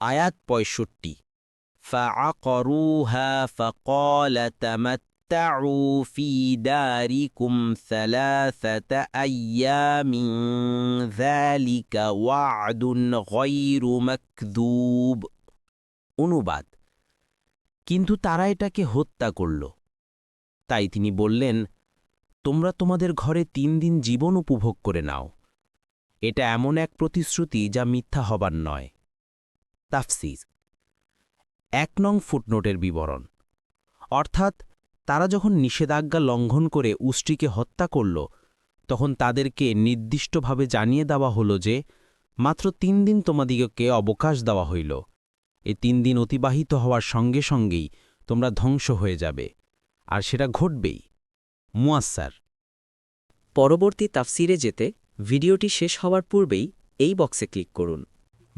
আয়াত পঁয়ষট্টি فعقروها فقال تمتعوا في داركم ثلاثة أيام ذلك وعد غير مكذوب অনুবাদ কিন্তু তারা এটাকে হত্যা করল তাই তিনি বললেন তোমরা তোমাদের ঘরে তিন দিন জীবন উপভোগ করে নাও এটা এমন এক প্রতিশ্রুতি যা মিথ্যা হবার নয় তাফসিজ এক নং ফুটনোটের বিবরণ। অর্থাৎ, তারা যখন নিষেধাজ্ঞা লঙ্ঘন করে উষ্ট্রিকে হত্যা করল, তখন তাদেরকে নির্দিষ্টভাবে জানিয়ে দেওয়া হল যে, মাত্র তিন দিন তোমাদিগকে অবকাশ দেওয়া হইল। এ তিন দিন অতিবাহিত হওয়ার সঙ্গে সঙ্গেই তোমরা ধ্বংস হয়ে যাবে। আর সেটা ঘটবেই। মুয়াস্সার। পরবর্তী তাফসিরে যেতে, ভিডিওটি শেষ হওয়ার পূর্বেই এই বক্সে ক্লিক করুন।